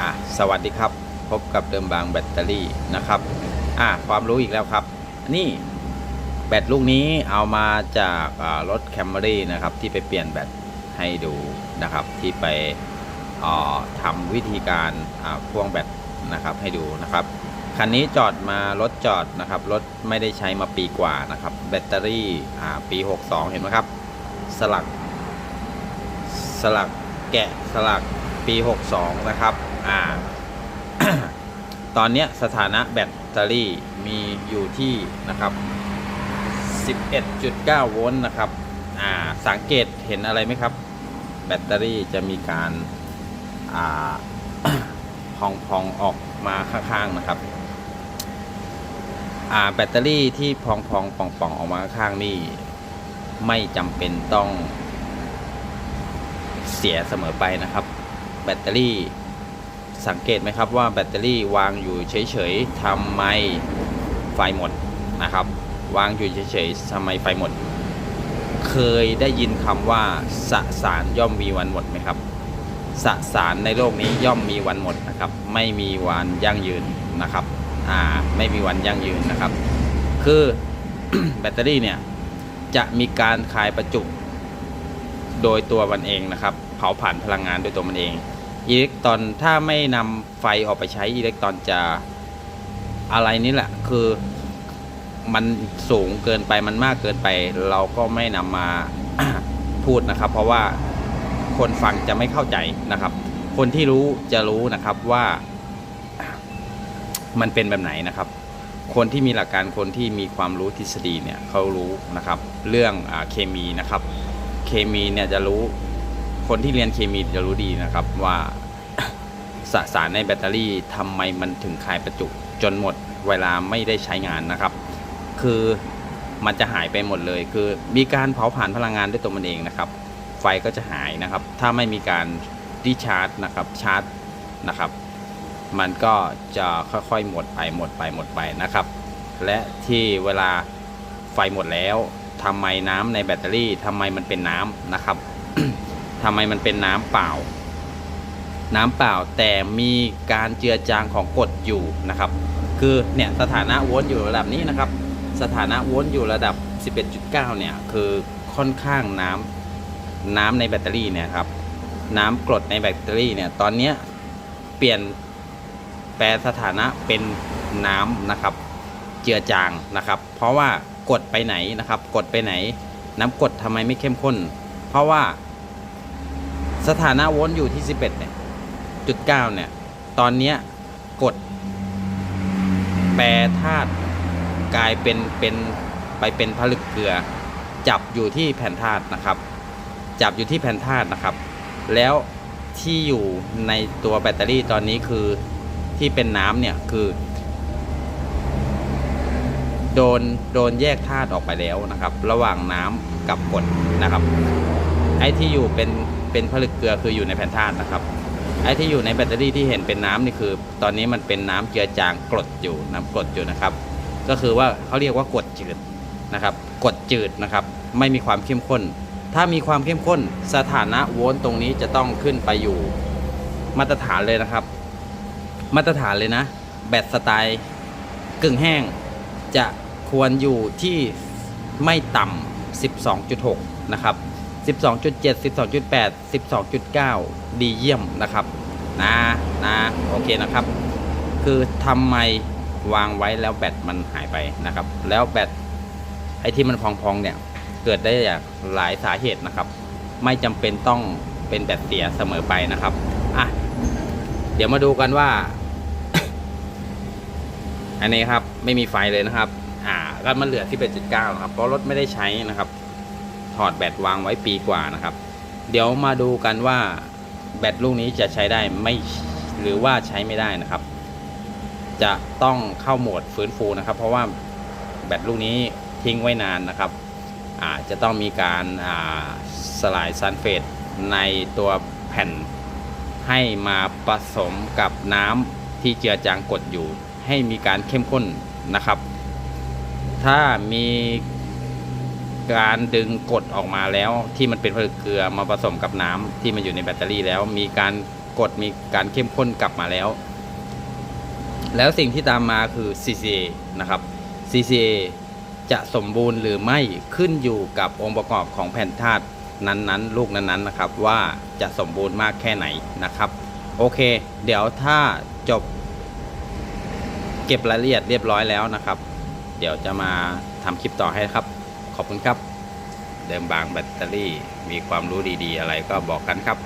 อะสวัสดีครับ พบกับเดิมบางแบตเตอรี่นะครับอะความรู้อีกแล้วครับ นี่แบตลูกนี้เอามาจากรถแคมรี่นะครับ ที่ไปเปลี่ยนแบตให้ดูนะครับ ที่ไปทำวิธีการพ่วงแบตนะครับให้ดูนะครับคันนี้จอดมารถจอดนะครับรถไม่ได้ใช้มาปีกว่านะครับ แบตเตอรี่ปี 62 เห็นไหมครับ สลัก สลักแกะสลักปี 62 นะครับ อ่า ตอนนี้สถานะแบตเตอรี่มีอยู่ที่นะครับ 11.9 โวลต์นะครับ อ่า สังเกตเห็นอะไรไหมครับ แบตเตอรี่จะมีการ อ่า พองพองออกมาข้างๆนะครับ อ่า แบตเตอรี่ที่พองพองป่องป่องออกมาข้างนี่ ไม่จำเป็นต้องเสียเสมอไปนะครับ แบตเตอรี่ สังเกตไหมครับว่าแบตเตอรี่วางอยู่เฉยๆทำไมไฟหมดนะครับ วางอยู่เฉยๆทำไมไฟหมด เคยได้ยินคำว่าสสารย่อมมีวันหมดไหมครับสสารในโลกนี้ย่อมมีวันหมดนะครับ ไม่มีวันยั่งยืนนะครับอ่าไม่มีวันยั่งยืนนะครับ คือแบตเตอรี่เนี่ยจะมีการคายประจุโดยตัวมันเองนะครับ เผาผ่านพลังงานโดยตัวมันเอง อิเล็กตรอนถ้าไม่นำไฟออกไปใช้อิเล็กตรอนจะอะไรนี่แหละ คือมันสูงเกินไปมันมากเกินไป เราก็ไม่นำมาพูดนะครับ เพราะว่าคนฟังจะไม่เข้าใจนะครับ คนที่รู้จะรู้นะครับว่ามันเป็นแบบไหนนะครับ คนที่มีหลักการคนที่มีความรู้ทฤษฎีเนี่ยเขารู้นะครับ เรื่องอเคมีนะครับ เคมีเนี่ยจะรู้คนที่เรียนเคมีจะรู้ดีนะครับว่า สสารในแบตเตอรี่ทำไมมันถึงคายประจุ จนหมดเวลาไม่ได้ใช้งานนะครับ คือมันจะหายไปหมดเลย คือมีการเผาผ่านพลังงานด้วยตัวมันเองนะครับ ไฟก็จะหายนะครับ ถ้าไม่มีการดิชาร์จนะครับชาร์จนะครับ มันก็จะค่อยๆหมดไปหมดไปหมดไปนะครับ และที่เวลาไฟหมดแล้วทำไมน้ำในแบตเตอรี่ทำไมมันเป็นน้ำนะครับทำไมมันเป็นน้ำเปล่า น้ำเปล่าแต่มีการเจือจางของกรดอยู่นะครับ คือเนี่ยสถานะโวลต์อยู่ระดับนี้นะครับ สถานะโวลต์อยู่ระดับ 11.9 เนี่ยคือค่อนข้างน้ำน้ำในแบตเตอรี่เนี่ยครับน้ำกรดในแบตเตอรี่เนี่ยตอนนี้เปลี่ยนแปลสถานะเป็นน้ำนะครับ เจือจางนะครับ เพราะว่ากดไปไหนนะครับ กดไปไหน น้ำกรดทำไมไม่เข้มข้น เพราะว่าสถานะวลต์อยู่ที่ 11เนี่ย จุดเก้าเนี่ย ตอนนี้กดแปรธาตุกลายเป็นเป็นไปเป็นผลึกเกลือ จับอยู่ที่แผ่นธาตุนะครับ จับอยู่ที่แผ่นธาตุนะครับ แล้วที่อยู่ในตัวแบตเตอรี่ตอนนี้คือที่เป็นน้ำเนี่ยคือ โดนโดนแยกธาตุออกไปแล้วนะครับ ระหว่างน้ำกับกรดนะครับ ไอ้ที่อยู่เป็นเป็นผลึกเกลือคืออยู่ในแผ่นธาตุนะครับ ไอ้ที่อยู่ในแบตเตอรี่ที่เห็นเป็นน้ำนี่คือ ตอนนี้มันเป็นน้ำเจือจางกรดอยู่น้ำกรดอยู่นะครับ ก็คือว่าเขาเรียกว่ากรดจืดนะครับกรดจืดนะครับ ไม่มีความเข้มข้น ถ้ามีความเข้มข้นสถานะโวลต์ตรงนี้จะต้องขึ้นไปอยู่มาตรฐานเลยนะครับ มาตรฐานเลยนะ แบตสไตล์กึ่งแห้ง จะควรอยู่ที่ไม่ต่ำ12.6 นะครับ 12.7 12.8 12.9 ดีเยี่ยมนะครับนะนะโอเคนะครับ คือทำไมวางไว้แล้วแบตมันหายไปนะครับ แล้วแบตไอ้ที่มันพองๆเนี่ยเกิดได้จากหลายสาเหตุนะครับ ไม่จำเป็นต้องเป็นแบตเสียเสมอไปนะครับอะเดี๋ยวมาดูกันว่า อันนี้ครับไม่มีไฟเลยนะครับ อ่าก็มันเหลือที่เป็นจุดเก้านะครับ เพราะรถไม่ได้ใช้นะครับ ถอดแบตวางไว้ปีกว่านะครับ เดี๋ยวมาดูกันว่าแบตลูกนี้จะใช้ได้ไม่หรือว่าใช้ไม่ได้นะครับ จะต้องเข้าโหมดฟื้นฟูนะครับ เพราะว่าแบตลูกนี้ทิ้งไว้นานนะครับอาจจะต้องมีการาสลายซัลเฟตในตัวแผ่น ให้มาผสมกับน้ำที่เจือจางกดอยู่ ให้มีการเข้มข้นนะครับ ถ้ามี การดึงกรดออกมาแล้วที่มันเป็นผลึกเกลือมาผสมกับน้ำที่มันอยู่ในแบตเตอรี่แล้ว มีการกรดมีการเข้มข้นกลับมาแล้ว แล้วสิ่งที่ตามมาคือ CCA นะครับ CCA จะสมบูรณ์หรือไม่ขึ้นอยู่กับองค์ประกอบของแผ่นธาตุนั้นๆ ลูกนั้นๆนะครับ ว่าจะสมบูรณ์มากแค่ไหนนะครับ โอเค เดี๋ยวถ้าจบ เก็บรายละเอียดเรียบร้อยแล้วนะครับ เดี๋ยวจะมาทำคลิปต่อให้ครับ ขอบคุณครับ เดิมบางแบตเตอรี่มีความรู้ดีๆ อะไรก็บอกกันครับ